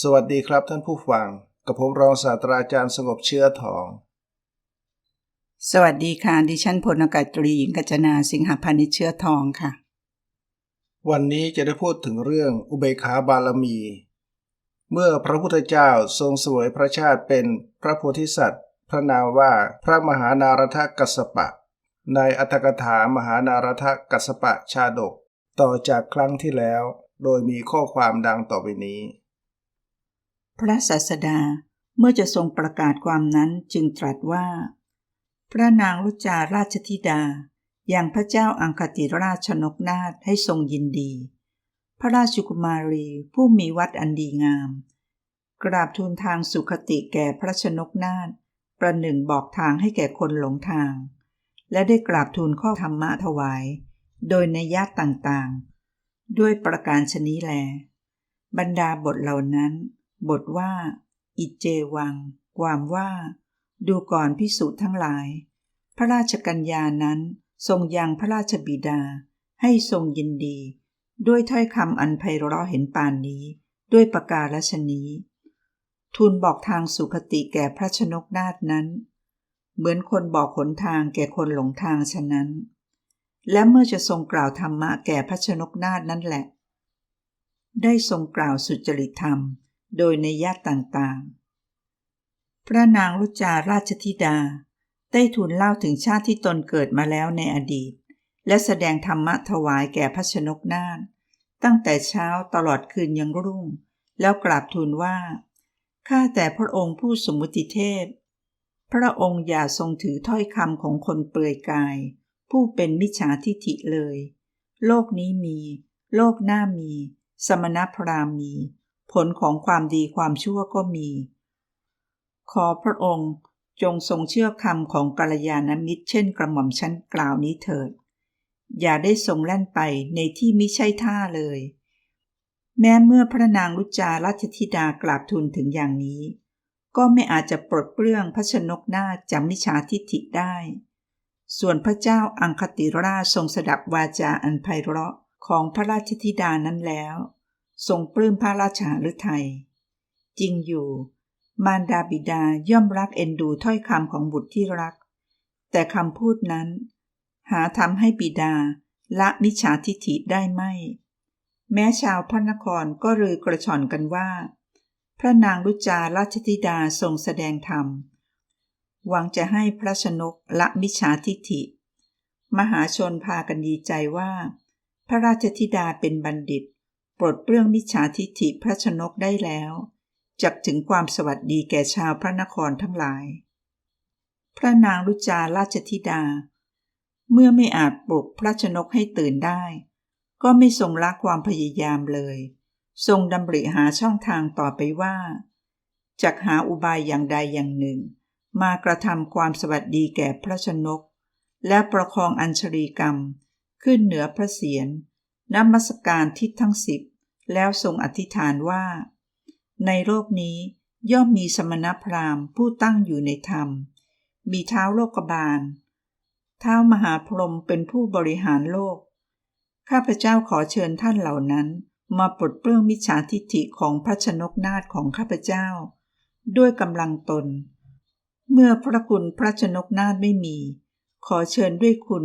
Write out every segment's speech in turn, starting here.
สวัสดีครับท่านผู้ฟัง กับผมรองศาสตราจารย์สงบเชื้อทอง สวัสดีค่ะ ดิฉันพลอากาศตรีหญิงกัญจนาสิงหพานิชเชื้อทองค่ะ วันนี้จะได้พูดถึงเรื่องอุเบกขาบารมี เมื่อพระพุทธเจ้าทรงเสวยพระชาติเป็นพระโพธิสัตว์ พระนามว่าพระมหานารถกัสสปะ ในอัตถกถามหานารถกัสสปะชาดก ต่อจากครั้งที่แล้ว โดยมีข้อความดังต่อไปนี้ พระศาสดาเมื่อจะทรงประกาศความนั้นจึงตรัสว่า พระนางรุจาราชธิดาอย่างพระเจ้าอังคติราชนกนาถให้ทรงยินดี พระราชกุมารีผู้มีวัดอันดีงาม กราบทูลทางสุขติแก่พระชนกนาถประหนึ่งบอกทางให้แก่คนหลงทาง และได้กราบทูลข้อธรรมะถวาย โดยในญาติต่างๆ ด้วยประการชนี้แล บรรดาบทเหล่านั้น บทว่า อิเจวัง ความว่า ดูก่อนพิสุทั้งหลาย พระราชกัญญานั้น ทรงยังพระราชบิดา ให้ทรงยินดี ด้วยถ้อยคำอันไพเราะเห็นปานนี้ ด้วยประกาศชนี้ ทูลบอกทางสุขติแก่พระชนกนาถนั้น เหมือนคนบอกหนทางแก่คนหลงทางฉะนั้น และเมื่อจะทรงกล่าวธรรมะแก่พระชนกนาถนั่นแหละ ได้ทรงกล่าวสุจริตธรรม โดยในญาติต่างๆ พระนางรุจาราชธิดา ได้ทูลเล่าถึงชาติที่ตนเกิดมาแล้วในอดีต และแสดงธรรมะถวายแก่พระชนกนาถตั้งแต่เช้าตลอดคืนยังรุ่ง แล้วกราบทูลว่า ข้าแต่พระองค์ผู้สมมุติเทพ พระองค์อย่าทรงถือถ้อยคำของคนเปลือยกาย ผู้เป็นมิจฉาทิฐิเลย โลกนี้มี โลกหน้ามี สมณพราหมณ์มี ผลของความดีความชั่วก็มี ขอพระองค์จงทรงเชื่อคำของกัลยาณมิตรเช่นกระหม่อมชั้นกล่าวนี้เถิด อย่าได้ทรงแล่นไปในที่มิใช่ท่าเลย แม้เมื่อพระนางรุจาราชธิดากราบทูลถึงอย่างนี้ ก็ไม่อาจจะปลดเปลื้องพระชนกหน้าจากมิจฉาทิฐิได้ ส่วนพระเจ้าอังคติราชทรงสดับวาจาอันไพเราะของพระราชธิดานั้นแล้ว ทรงปลื้มพระราชาฤทัยจริงอยู่ มารดาบิดาย่อมรักเอ็นดูถ้อยคำของบุตรที่รัก แต่คำพูดนั้น หาทำให้บิดาละมิจฉาทิฐิได้ไม่ แม้ชาวพระนครก็ลือกระชอนกันว่า พระนางรุจาราชธิดาทรงแสดงธรรม หวังจะให้พระชนกละมิจฉาทิฐิ มหาชนพากันดีใจว่า พระราชธิดาเป็นบัณฑิต ปลดเปลื้องมิจฉาทิฐิพระชนกได้แล้วจักถึงความสวัสดีแก่ชาวพระนครทั้งหลาย พระนางรุจาราชธิดา เมื่อไม่อาจปลุกพระชนกให้ตื่นได้ ก็ไม่ทรงละความพยายามเลย ทรงดำริหาช่องทางต่อไปว่าจักหาอุบายอย่างใดอย่างหนึ่ง มากระทำความสวัสดีแก่พระชนก และประคองอัญชลีกรรม ขึ้นเหนือพระเศียร นมัสการทิศทั้งสิบแล้วทรงอธิษฐานว่า ในโลกนี้ย่อมมีสมณพราหมณ์ผู้ตั้งอยู่ในธรรม มีเท้าโลกบาล เท้ามหาพรหมเป็นผู้บริหารโลก ข้าพเจ้าขอเชิญท่านเหล่านั้น มาปลดเปลื้องมิจฉาทิฐิของพระชนกนาถของข้าพเจ้า ด้วยกำลังตน เมื่อพระคุณพระชนกนาถไม่มี ขอเชิญด้วยคุณ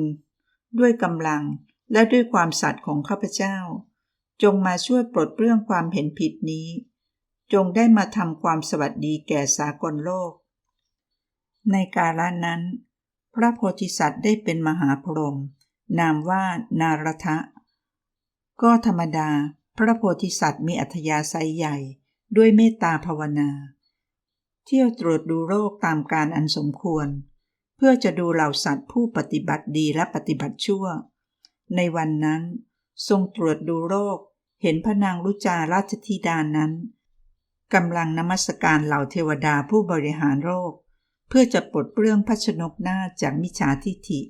ด้วยกำลัง และด้วยความสัตย์ของข้าพเจ้า จงมาช่วยปลดเปลื้องความเห็นผิดนี้ จงได้มาทำความสวัสดีแก่สากลโลก ในกาลนั้น พระโพธิสัตว์ได้เป็นมหาพรหมนามว่านารทะ ก็ธรรมดา พระโพธิสัตว์มีอัธยาศัยใหญ่ ด้วยเมตตาภาวนา เที่ยวตรวจดูโรคตามการอันสมควร เพื่อจะดูเหล่าสัตว์ผู้ปฏิบัติดีและปฏิบัติชั่ว ในวันนั้น ทรงตรวจดูโรค เห็นพระนางรุจาราชธิดานั้นกำลังนมัสการเหล่าเทวดาผู้บริหารโรค เพื่อจะปลดเปลื้องพระชนกหน้าจากมิจฉาทิฐิ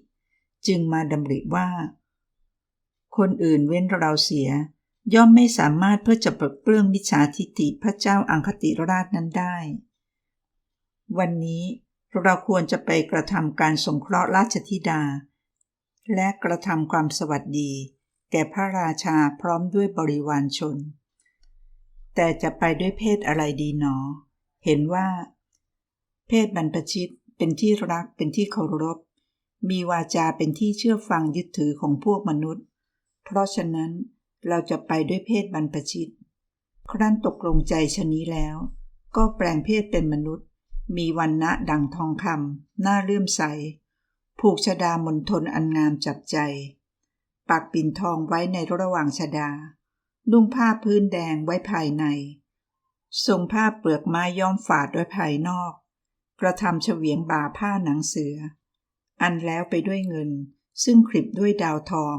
จึงมาดำริว่า คนอื่นเว้นเราเสีย ย่อมไม่สามารถเพื่อจะปลดเปลื้องมิจฉาทิฐิพระเจ้าอังคติราชนั้นได้ วันนี้เราควรจะไปกระทำการสงเคราะห์ราชธิดา และกระทำความสวัสดี แก่พระราชาพร้อมด้วยบริวารชน แต่จะไปด้วยเพศอะไรดีหนอ เห็นว่า เพศบรรพชิตเป็นที่รักเป็นที่เคารพ มีวาจาเป็นที่เชื่อฟังยึดถือของพวกมนุษย์ เพราะฉะนั้นเราจะไปด้วยเพศบรรพชิต ครั้นตกลงใจชนี้แล้ว ก็แปลงเพศเป็นมนุษย์ มีวันณะดังทองคำหน้าเลื่อมใส ผูกชดามนทนอันงามจับใจ ปักปิ่นทองไว้ในระหว่างชดา นุ่งผ้าพื้นแดงไว้ภายใน ทรงผ้าเปลือกไม้ย้อมฝาดไว้ภายนอก กระทำเฉวียงบ่าผ้าหนังเสือ อันแล้วไปด้วยเงิน ซึ่งคลิปด้วยดาวทอง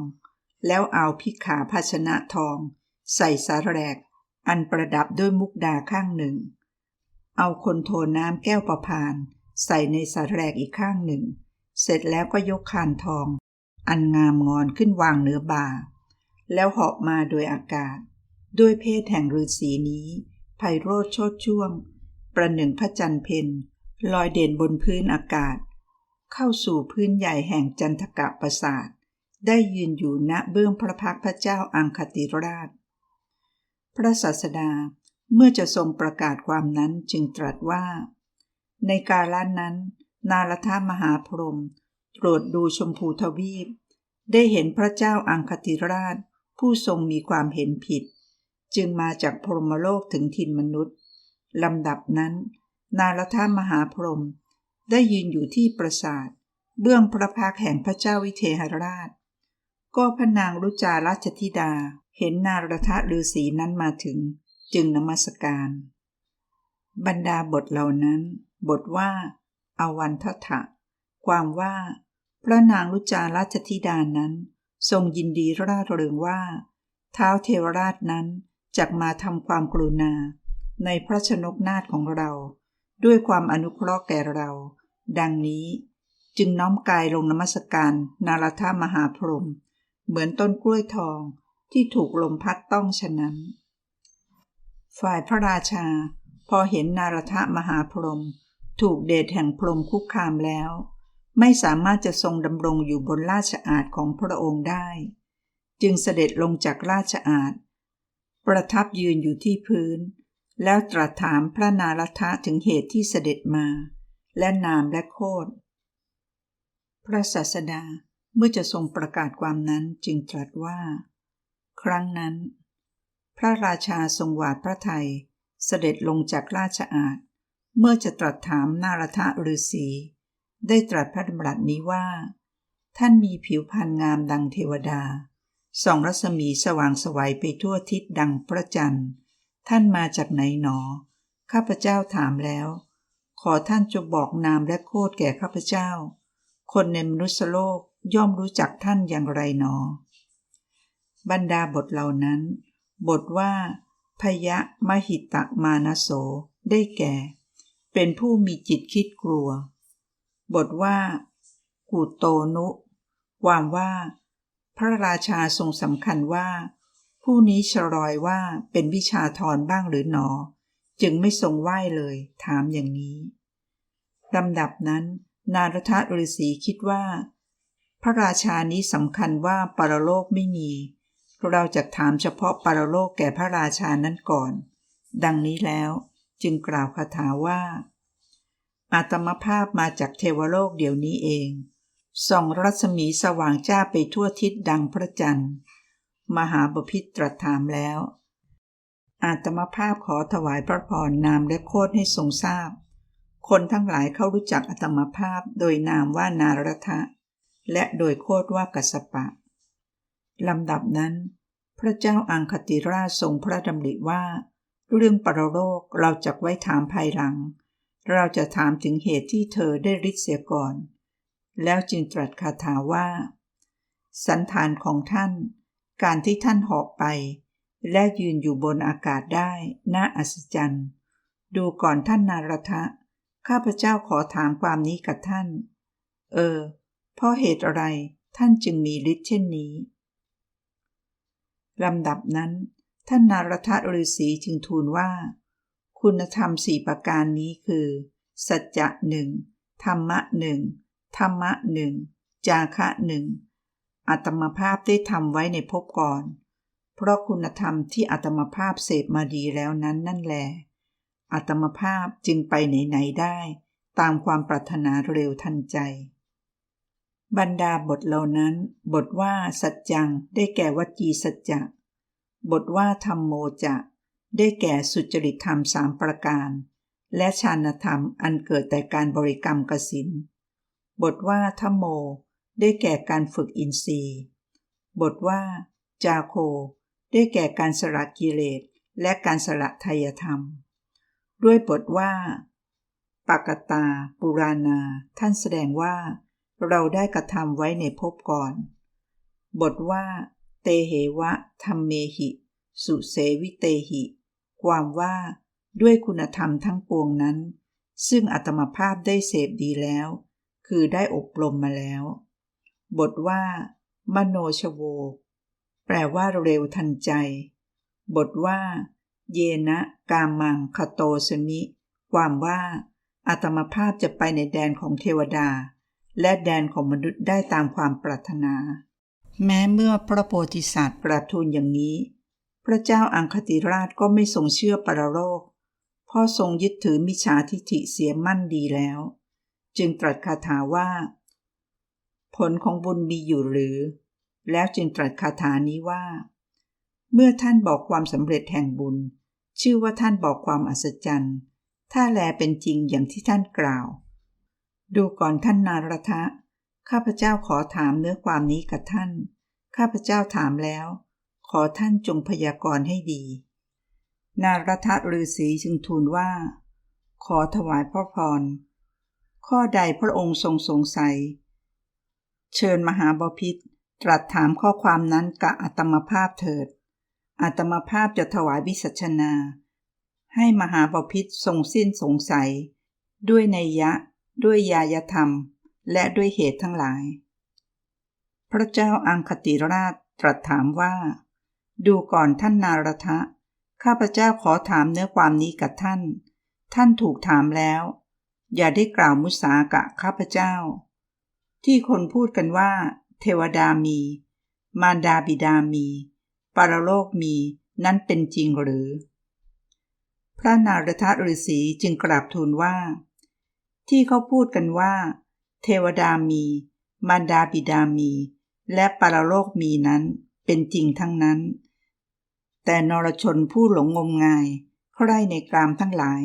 แล้วเอาพิขาภาชนะทอง ใส่สาแรก อันประดับด้วยมุกดาข้างหนึ่ง เอาคนโทน้ำแก้วประพาน ใส่ในสาแรกอีกข้างหนึ่ง เสร็จแล้วก็ยกคานทอง อันงามงอนขึ้นวางเหนือบ่า แล้วเหาะมาโดยอากาศ ด้วยเพศแห่งฤาษีนี้ไพโรธโชดช่วง ประหนึ่งพระจันทร์เพนลอยเด่นบนพื้นอากาศ เข้าสู่พื้นใหญ่แห่งจันทกะประสาท ได้ยืนอยู่ณเบื้องพระพักพระเจ้าอังคติราช พระศาสดาเมื่อจะทรงประกาศความนั้นจึงตรัสว่า ในกาลนั้น นารทามหาพรหมตรวจดูชมพูทวีป ได้เห็นพระเจ้าอังคติราช ผู้ทรงมีความเห็นผิด จึงมาจากพรหมโลกถึงทินมนุษย์ลำดับนั้น นารทามหาพรหมได้ยืนอยู่ที่ปราสาท เบื้องพระพักแห่งพระเจ้าวิเทหราช ก็พระนางรุจาราชธิดาเห็นนารทะฤาษีนั้นมาถึง จึงนมัสการ บรรดาบทเหล่านั้น บทว่า อวันทถะ ความว่า พระนางรุจาราชธิดานั้น ทรงยินดีร่าเริงว่า เท้าวเทวราชนั้นจักมาทำความกรุณา ในพระชนกนาถของเรา ด้วยความอนุเคราะห์แก่เรา ดังนี้ จึงน้อมกายลงนมัสการนารทามหาพรหมเหมือนต้นกล้วยทองที่ถูกลมพัดต้องฉะนั้น ฝ่ายพระราชา พอเห็นนารทมหาพรหม ถูกเดชแห่งพรมคุกคามแล้ว ไม่สามารถจะทรงดำรงอยู่บนราชอาณของพระองค์ได้ จึงเสด็จลงจากราชอาณประทับยืนอยู่ที่พื้น แล้วตรัสถามพระนารทะถึงเหตุที่เสด็จมา และนามและโคดพระศาสดาเมื่อจะทรงประกาศความนั้นจึงตรัสว่า ครั้งนั้น พระราชาทรงหวาดพระไทยเสด็จลงจากราชอาณ เมื่อจะตรัสถามนารทะฤาษีได้ตรัสพระดำรัสนี้ว่า ท่านมีผิวพรรณงามดังเทวดาส่องรัศมีสว่างสวัยไปทั่วทิศดังพระจันทร์ ท่านมาจากไหนหนอ ข้าพเจ้าถามแล้ว ขอท่านจงบอกนามและโคดแก่ข้าพเจ้า คนในมนุษยโลกย่อมรู้จักท่านอย่างไรหนอ บรรดาบทเหล่านั้น บทว่า พยะมหิตะมานโส ได้แก่ เป็นผู้มีจิตคิดกลัว บทว่า กูโตนุ ความว่า พระราชาทรงสำคัญว่า ผู้นี้ชรอยว่าเป็นวิชาทรบ้างหรือหนอ จึงไม่ทรงไหว้เลย ถามอย่างนี้ลำดับนั้น นารทฤาษีคิดว่า พระราชานี้สำคัญว่าปรโลกไม่มี เราจะถามเฉพาะปรโลกแก่พระราชานั้นก่อน ดังนี้แล้ว จึงกล่าวคาถาว่า อาตมภาพมาจากเทวโลกเดี๋ยวนี้เอง ส่องรัศมีสว่างจ้าไปทั่วทิศดังพระจันทร์ มหาบพิตรตรัสถามแล้ว อาตมภาพขอถวายพระพรนามและโคดให้ทรงทราบ คนทั้งหลายเขารู้จักอาตมภาพโดยนามว่านารทะ และโดยโคดว่ากัสปะลำดับนั้น พระเจ้าอังคติราชทรงพระดำริว่า เรื่องปรโลกเราจะไว้ถามภายหลัง เราจะถามถึงเหตุที่เธอได้ริษเสียก่อน แล้วจึงตรัสคาถาว่า สันฐานของท่าน การที่ท่านเหาะไป และยืนอยู่บนอากาศได้ น่าอัศจรรย์ ดูก่อนท่านนารทะ ข้าพเจ้าขอถามความนี้กับท่าน เออ เพราะเหตุอะไรท่านจึงมีฤทธิ์เช่นนี้ลำดับนั้น ท่านนารทฤาษีจึงทูลว่า คุณธรรมสี่ประการนี้คือ สัจจะหนึ่งธรรมะหนึ่งธรรมะหนึ่งจาคะหนึ่งอัตมภาพได้ทำไว้ในภพก่อน เพราะคุณธรรมที่อาตมภาพเสพมาดีแล้วนั้นนั่นแหละอาตมภาพจึงไปไหนๆได้ ตามความปรารถนาเร็วทันใจ บรรดาบทเหล่านั้น บทว่าสัจจังได้แก่วจีสัจจะ บทว่าธรรมโมจะ ได้แก่สุจริตธรรมสามประการ และฌานธรรมอันเกิดแต่การบริกรรมกสินบทว่าธรรมโม ได้แก่การฝึกอินทรีย์ บทว่า จาโค ได้แก่การสละกิเลสและการสละทายธรรม ด้วยบทว่าปากตา ปุราณา ท่านแสดงว่า เราได้กระทำไว้ในภพก่อน บทว่า เตเหวะธรรมเมหิ สุเสวิเตหิ ความว่าด้วยคุณธรรมทั้งปวงนั้น ซึ่งอัตมภาพได้เสพดีแล้ว คือได้อบรมมาแล้ว บทว่า มโนชโว แปลว่าเร็วทันใจ บทว่า เยนะกามังคโตสมิ ความว่าอาตมภาพจะไปในแดนของเทวดา และแดนของมนุษย์ได้ตามความปรารถนา แม้เมื่อพระโพธิสัตว์กราบทูลอย่างนี้ พระเจ้าอังคติราชก็ไม่ทรงเชื่อปรโลกเพราะทรงยึดถือมิจฉาทิฐิเสียมั่นดีแล้ว จึงตรัสคาถาว่า ผลของบุญมีอยู่หรือ แล้วจึงตรัสคาถานี้ว่า เมื่อท่านบอกความสำเร็จแห่งบุญ ชื่อว่าท่านบอกความอัศจรรย์ ถ้าแลเป็นจริงอย่างที่ท่านกล่าว ดูก่อนท่านนารทะ ข้าพเจ้าขอถามเนื้อความนี้กับท่าน ข้าพเจ้าถามแล้ว ขอท่านจงพยากรณ์ให้ดี นารทะฤาษีจึงทูลว่า ขอถวายพระพร ข้อใดพระองค์ทรงสงสัย เชิญมหาบพิษตรัสถามข้อความนั้นกับอัตมภาพเถิด อัตมภาพจะถวายวิสัชนา ให้มหาบพิษทรงสิ้นสงสัย ด้วยนัยยะ ด้วยยายธรรม และด้วยเหตุทั้งหลาย พระเจ้าอังคติราชตรัสถามว่า ดูก่อนท่านนารทะ ข้าพเจ้าขอถามเนื้อความนี้กับท่าน ท่านถูกถามแล้ว อย่าได้กล่าวมุสากะข้าพเจ้า ที่คนพูดกันว่า เทวดามี มารดาบิดามี ปรโลกมีนั้นเป็นจริงหรือ พระนารทะฤาษีจึงกราบทูลว่า ที่เขาพูดกันว่า เทวดามี มารดาบิดามี และปรโลกมีนั้นเป็นจริงทั้งนั้น แต่นรชนผู้หลงงมงายใคร่ในกรามทั้งหลาย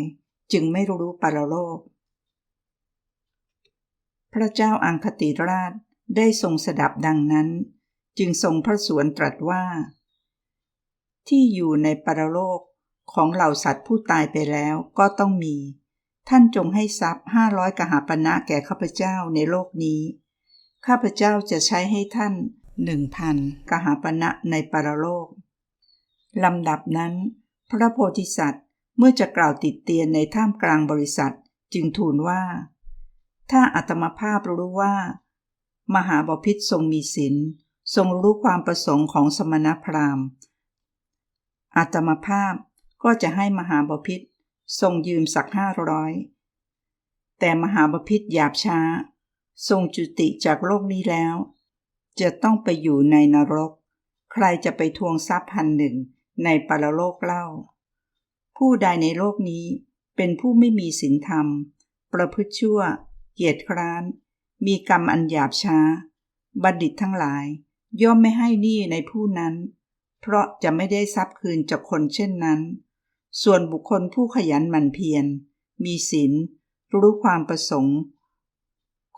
จึงไม่รู้ปรโลก พระเจ้าอังคติราชได้ทรงสดับดังนั้น จึงทรงพระสวนตรัสว่า ที่อยู่ในปรโลกของเหล่าสัตว์ผู้ตายไปแล้วก็ต้องมี ท่านจงให้ทรัพย์ห้าร้อยกหาปณะแก่ข้าพเจ้าในโลกนี้ ข้าพเจ้าจะใช้ให้ท่านหนึ่งพันกหาปณะในปรโลก ลำดับนั้น พระโพธิสัตว์เมื่อจะกล่าวติดเตียนในท่ามกลางบริษัทจึงทูลว่า ถ้าอัตมภาพรู้ว่า มหาบพิษทรงมีศีลทรงรู้ความประสงค์ของสมณพราหมณ์ อัตมภาพก็จะให้มหาบพิษ ทรงยืมสักห้าร้อยแต่มหาบพิษหยาบช้า ทรงจุติจากโลกนี้แล้ว จะต้องไปอยู่ในนรก ใครจะไปทวงทรัพย์พันหนึ่งในปรโลกเล่า ผู้ใดในโลกนี้เป็นผู้ไม่มีศีลธรรม ประพฤติชั่ว เกียรติคร้าน มีกรรมอันหยาบช้า บัณฑิตทั้งหลาย ย่อมไม่ให้หนี้ในผู้นั้น เพราะจะไม่ได้ทรัพย์คืนจากคนเช่นนั้น ส่วนบุคคลผู้ขยันหมั่นเพียร มีศีลรู้ความประสงค์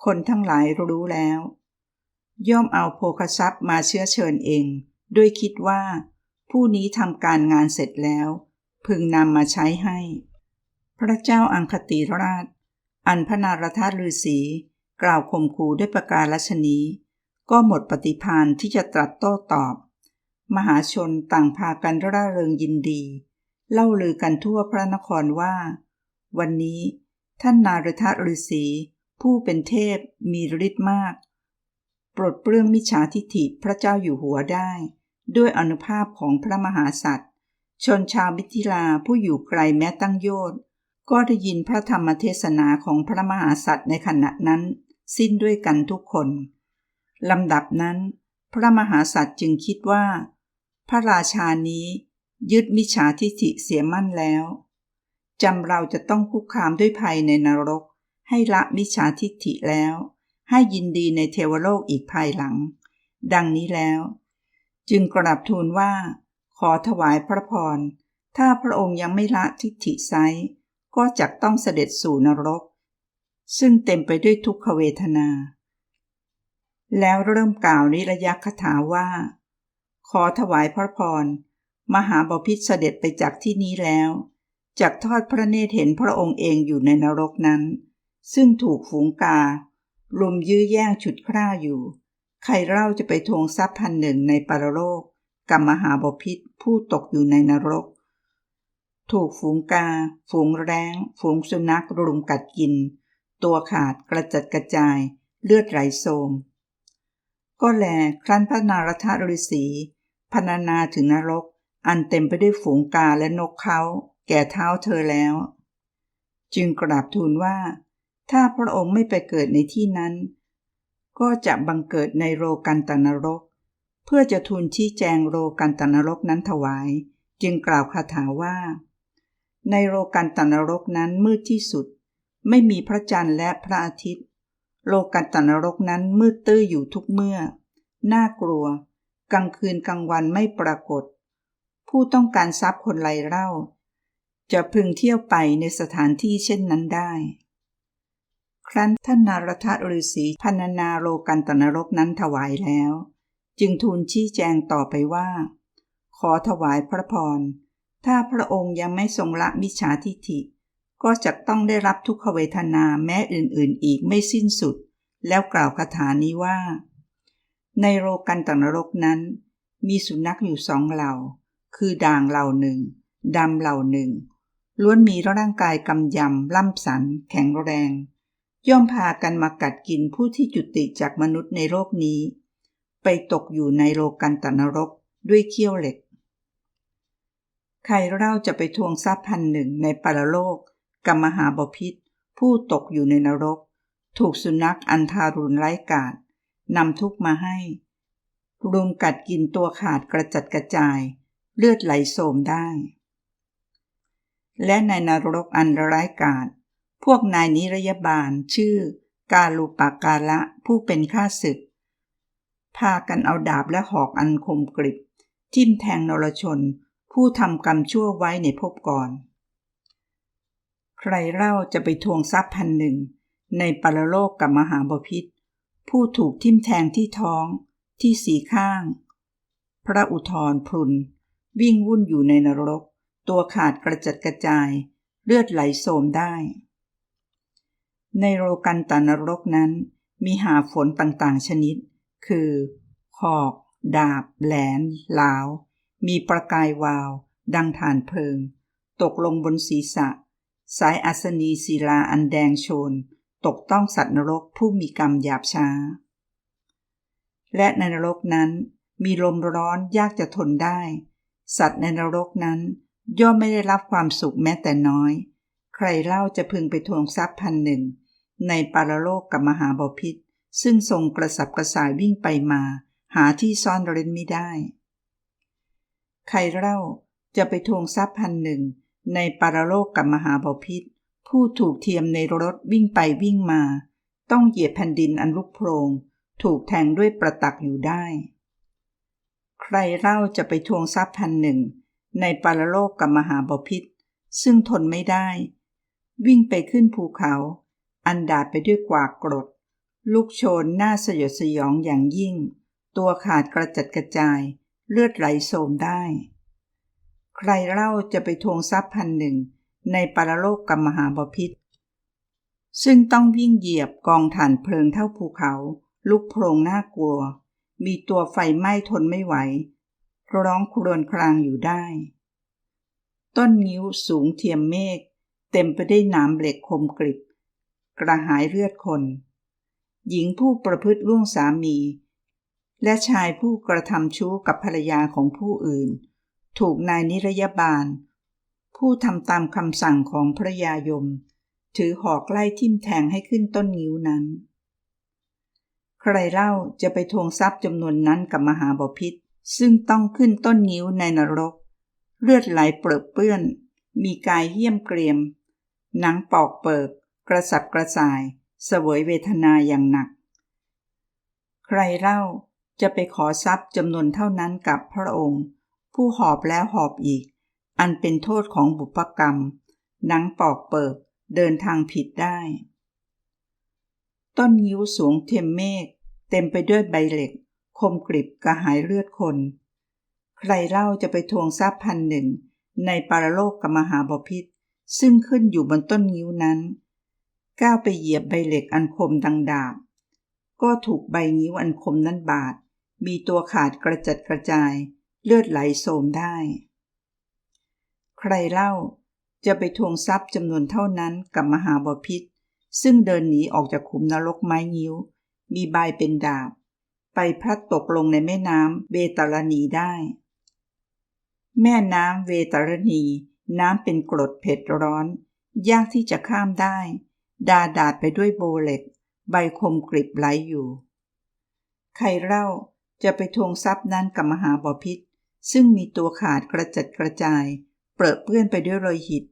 คนทั้งหลายรู้แล้ว ย่อมเอาโภคทรัพย์มาเชื้อเชิญเอง ด้วยคิดว่า ผู้นี้ทำการงานเสร็จแล้ว พึงนำมาใช้ให้ พระเจ้าอังคติราช อันพนารทาฤาษีกล่าวข่มขู่ด้วยประการลชนีก็หมดปฏิพานที่จะตรัสโต้ตอบ มหาชนต่างพากันร่าเริงยินดี เล่าลือกันทั่วพระนครว่า วันนี้ท่านนารทฤาษีผู้เป็นเทพมีฤทธิ์มาก ปลดเปลื้องมิจฉาทิฐิพระเจ้าอยู่หัวได้ ด้วยอนุภาพของพระมหาสัตว์ ชนชาวมิถิลาผู้อยู่ไกลแม้ตั้งโยชน์ก็ได้ยินพระธรรมเทศนาของพระมหาสัตว์ในขณะนั้น สิ้นด้วยกันทุกคนลำดับนั้น พระมหาสัตว์จึงคิดว่า พระราชานี้ ยึดมิจฉาทิฐิเสียมั่นแล้วจำเราจะต้องคุกคามด้วยภัยในนรก ให้ละมิจฉาทิฐิแล้ว ให้ยินดีในเทวโลกอีกภายหลัง ดังนี้แล้ว จึงกราบทูลว่า ขอถวายพระพร ถ้าพระองค์ยังไม่ละทิฏฐิไซก็จักต้องเสด็จสู่นรก ซึ่งเต็มไปด้วยทุกขเวทนา แล้วเริ่มกล่าวนิรยคถาว่า ขอถวายพระพร มหาบพิตรเสด็จไปจากที่นี้แล้วจากทอดพระเนตรเห็นพระองค์เองอยู่ในนรกนั้น ซึ่งถูกฝูงกาลุมยื้อแย่งฉุดคร่าอยู่ ใครเล่าจะไปทวงทรัพย์พันหนึ่งในปรโลกกับมหาบพิษผู้ตกอยู่ในนรก ถูกฝูงกา ฝูงแร้ง ฝูงสุนัขรุมกัดกิน ตัวขาดกระจัดกระจาย เลือดไหลโสม ก็แลครั้นพระนารถฤษีพรรณนาถึงนรก อันเต็มไปด้วยฝูงกาและนกเขาแก่เท้าเธอแล้ว จึงกราบทูลว่า ถ้าพระองค์ไม่ไปเกิดในที่นั้น ก็จะบังเกิดในโรกันตนรก เพื่อจะทูลชี้แจงโรกันตนรกนั้นถวาย จึงกล่าวคาถาว่า ในโรกันตนรกนั้นมืดที่สุด ไม่มีพระจันทร์และพระอาทิตย์ โลกันตนรกนั้นมืดตื้ออยู่ทุกเมื่อ น่ากลัว กลางคืนกลางวันไม่ปรากฏ ผู้ต้องการทรัพย์คนไรเล่า จะพึงเที่ยวไปในสถานที่เช่นนั้นได้ ครั้นท่านนารทฤษีพันนาโลกันตนรกนั้นถวายแล้ว จึงทูลชี้แจงต่อไปว่า ขอถวายพระพร ถ้าพระองค์ยังไม่ทรงละมิจฉาทิฐิ ก็จะต้องได้รับทุกขเวทนาแม้อื่นๆ อีกไม่สิ้นสุด แล้วกล่าวคาถานี้ว่า ในโลกันตนรกนั้น มีสุนัขอยู่สองเหล่า คือด่างเหล่าหนึ่งดำเหล่าหนึ่ง ล้วนมีร่างกายกำยำล่ำสัน แข็งแรง ย่อมพากันมากัดกินผู้ที่จุติจากมนุษย์ในโลกนี้ ไปตกอยู่ในโลกันตนรกด้วยเขี้ยวเหล็ก ใครเล่าจะไปทวงทรัพย์พันหนึ่งในปรโลกกับมหาบพิษ ผู้ตกอยู่ในนรก ถูกสุนัขอันทารุณไร้กาศนำทุกมาให้ รุมกัดกินตัวขาดกระจัดกระจาย เลือดไหลโสมได้ และในนรกอันร้ายกาจพวกนายนิรยาบาลชื่อกาลูปากาละผู้เป็นข้าศึก พากันเอาดาบและหอกอันคมกริบ ทิ่มแทงนรชน ผู้ทำกรรมชั่วไว้ในภพก่อน ใครเล่าจะไปทวงทรัพย์พันหนึ่ง ในปรโลกกับมหาบพิษ ผู้ถูกทิ่มแทงที่ท้อง ที่สีข้าง พระอุทธรพรุน วิ่งวุ่นอยู่ในนรก ตัวขาดกระจัดกระจาย เลือดไหลโสมได้ ในโรกันตานรกนั้น มีหาฝนต่างๆชนิด คือหอก ดาบ แหลนลาว มีประกายวาว ดังฐานเพลิง ตกลงบนศีรษะ สายอัศนีศิลาอันแดงโชน ตกต้องสัตว์นรกผู้มีกรรมหยาบช้า และในนรกนั้นมีลมร้อนยากจะทนได้ สัตว์ในนรกนั้น ย่อมไม่ได้รับความสุขแม้แต่น้อย ใครเล่าจะพึงไปทวงทรัพย์พันหนึ่ง ในปารโลกกับมหาบาพิษซึ่งทรงกระสับกระส่ายวิ่งไปมา หาที่ซ่อนเร้นไม่ได้ ใครเล่าจะไปทวงทรัพย์พันหนึ่ง ในปารโลกกับมหาบาพิษผู้ถูกเทียมในรถวิ่งไปวิ่งมา ต้องเหยียบแผ่นดินอันลุกโพรงถูกแทงด้วยประตักอยู่ได้ ใครเล่าจะไปทวงทรัพย์พันหนึ่ง ในปารโลกกับมหาบพิษ ซึ่งทนไม่ได้ วิ่งไปขึ้นภูเขา อันดาดไปด้วยกวากกรด ลูกโชนหน้าสยดสยองอย่างยิ่ง ตัวขาดกระจัดกระจาย เลือดไหลโสมได้ ใครเล่าจะไปทวงทรัพย์พันหนึ่ง ในปารโลกกับมหาบพิษ ซึ่งต้องวิ่งเหยียบกองถ่านเพลิงเท่าภูเขา ลุกโพรงน่ากลัว มีตัวไฟไหม้ทนไม่ไหว ร้องครวญครางอยู่ได้ ต้นนิ้วสูงเทียมเมฆเต็มไปได้วยน้ำเหล็กคมกริบ กระหายเลือดคน หญิงผู้ประพฤติล่วงสามี และชายผู้กระทำชู้กับภรรยาของผู้อื่น ถูกนายนิรยาบาล ผู้ทำตามคำสั่งของพระยายม ถือหอกไล่ทิ่มแทงให้ขึ้นต้นนิ้วนั้น ใครเล่าจะไปทวงทรัพย์จำนวนนั้นกับมหาบพิษซึ่งต้องขึ้นต้นนิ้วในนรก เลือดไหลเปรอะเปื้อน มีกายเหี้ยมเกรียม หนังปอกเปิก กระสับกระส่าย เสวยเวทนาอย่างหนัก ใครเล่าจะไปขอทรัพย์จำนวนเท่านั้นกับพระองค์ ผู้หอบแล้วหอบอีก อันเป็นโทษของบุพกรรม หนังปอกเปิกเดินทางผิดได้ ต้นยิ้วสูงเทียมเมฆ เต็มไปด้วยใบเหล็ก คมกริบกระหายเลือดคน ใครเล่าจะไปทวงทรัพย์พันหนึ่ง ในปารโลกกมหาบพิษซึ่งขึ้นอยู่บนต้นยิ้วนั้น ก้าวไปเหยียบใบเหล็กอันคมดังดาบ ก็ถูกใบนิ้วอันคมนั้นบาด มีตัวขาดกระจัดกระจาย เลือดไหลโสมได้ ใครเล่าจะไปทวงทรัพย์จำนวนเท่านั้นกับมหาบพิษซึ่งเดินหนีออกจากขุมนรกไม้นิ้ว มีใบเป็นดาบ ไปพลัดตกลงในแม่น้ำเบตรณีได้ แม่น้ำเวตรณี น้ำเป็นกรดเผ็ดร้อน ยากที่จะข้ามได้ ดาดาดไปด้วยโบเหล็ก ใบคมกริบไหลอยู่ ใครเล่าจะไปทวงทรัพย์นั้นกับมหาบพิษ ซึ่งมีตัวขาดกระจัดกระจาย เปรอะเปื้อนไปด้วยรอยหิต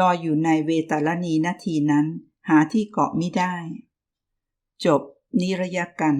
ลอยอยู่ในเวตาลนีนาทีนั้น หาที่เกาะไม่ได้ จบนิรยกัน